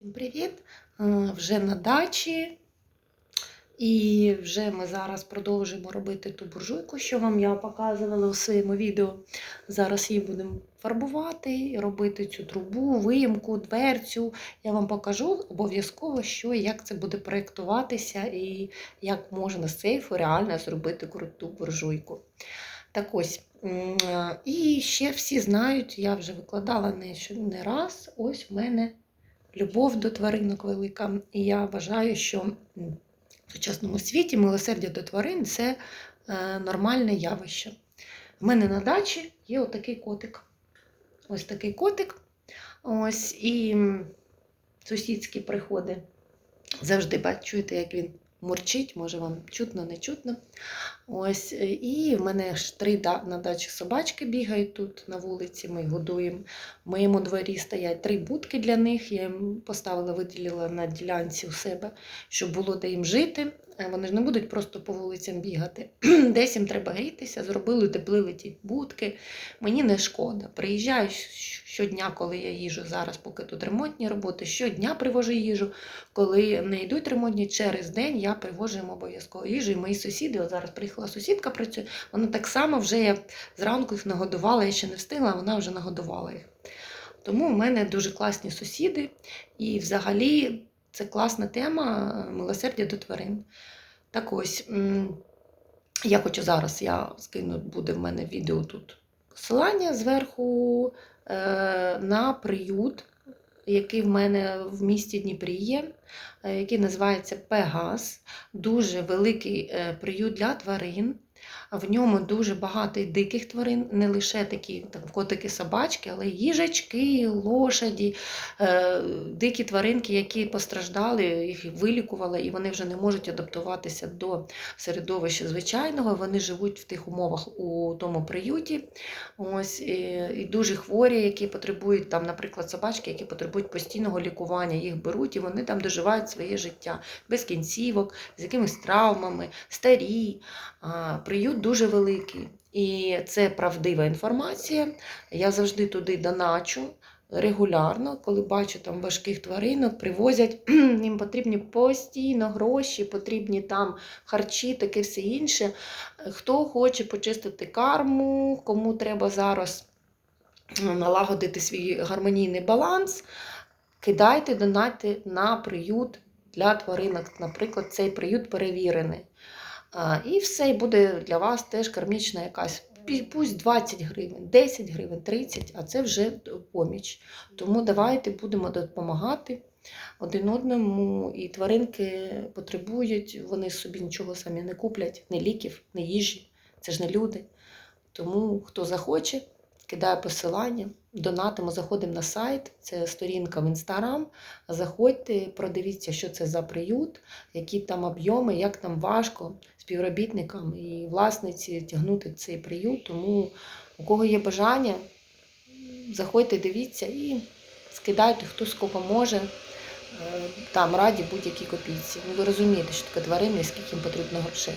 Всім Привіт! Вже на дачі. І вже ми зараз продовжуємо робити ту буржуйку, що вам я показувала у своєму відео. Зараз її будемо фарбувати, робити цю трубу, виїмку, дверцю. Я вам покажу обов'язково, що як це буде проєктуватися, і як можна з сейфу реально зробити круту буржуйку. Так ось. І ще всі знають, я вже викладала не, не раз. Ось в мене любов до тваринок велика. І я вважаю, що в сучасному світі милосердя до тварин це е, нормальне явище. У мене на дачі є отакий котик. Ось такий котик. Ось, і сусідські приходи. Завжди бачу, як він мурчить, може вам чутно, не чутно. Ось, е, і в мене ж три на дачі собачки бігають тут на вулиці, ми годуємо. В моєму дворі стоять три будки для них. Я їм поставила, виділила на ділянці у себе, щоб було де їм жити. Е, Вони ж не будуть просто по вулицям бігати. Десь їм треба грітися, зробили, утеплили ті будки. Мені не шкода. Приїжджаю щодня, коли я їжу зараз, поки тут ремонтні роботи. Щодня привожу їжу. Коли не йдуть ремонтні, через день я привожу їм обов'язково їжу. І мої сусіди, от зараз приїхала сусідка працює, вона так само вже я зранку їх нагодувала, я ще не встигла, вона вже нагодувала їх. Тому в мене дуже класні сусіди, і взагалі це класна тема милосердя до тварин. Так ось, я хочу зараз, я скину, буде в мене відео тут посилання зверху е, на приют, який в мене в місті Дніпрі є, е, який називається Пегас. Дуже великий е, приют для тварин. В ньому дуже багато і диких тварин, не лише такі там, котики, собачки, але й їжачки, лошаді, е, дикі тваринки, які постраждали, їх вилікували, і вони вже не можуть адаптуватися до середовища звичайного. Вони живуть в тих умовах у тому приюті. Ось, і, і дуже хворі, які потребують, там, наприклад, собачки, які потребують постійного лікування, їх беруть і вони там доживають своє життя без кінцівок, з якимись травмами, старі. А, Приют дуже великий. І це правдива інформація. Я завжди туди доначу регулярно, коли бачу там важких тваринок, привозять, їм потрібні постійно гроші, потрібні там харчі, таке все інше. Хто хоче почистити карму, кому треба зараз налагодити свій гармонійний баланс, кидайте, донайте на приют для тваринок. Наприклад, цей приют перевірений. І все, і буде для вас теж кармічна якась. Пусть 20 гривень, 10 гривень, 30, а це вже поміч. Тому давайте будемо допомагати один одному. І тваринки потребують, вони собі нічого самі не куплять, ні ліків, ні їжі. Це ж не люди. Тому хто захоче, кидає посилання, донатимо, заходимо на сайт, це сторінка в інстаграм. Заходьте, продивіться, що це за приют, які там об'єми, як там важко співробітникам і власниці тягнути цей приют. Тому у кого є бажання, заходьте, дивіться і скидайте, хто скільки може. Е, Там раді будь-які копійці. Ну, ви розумієте, що таке тварини і скільки їм потрібно грошей.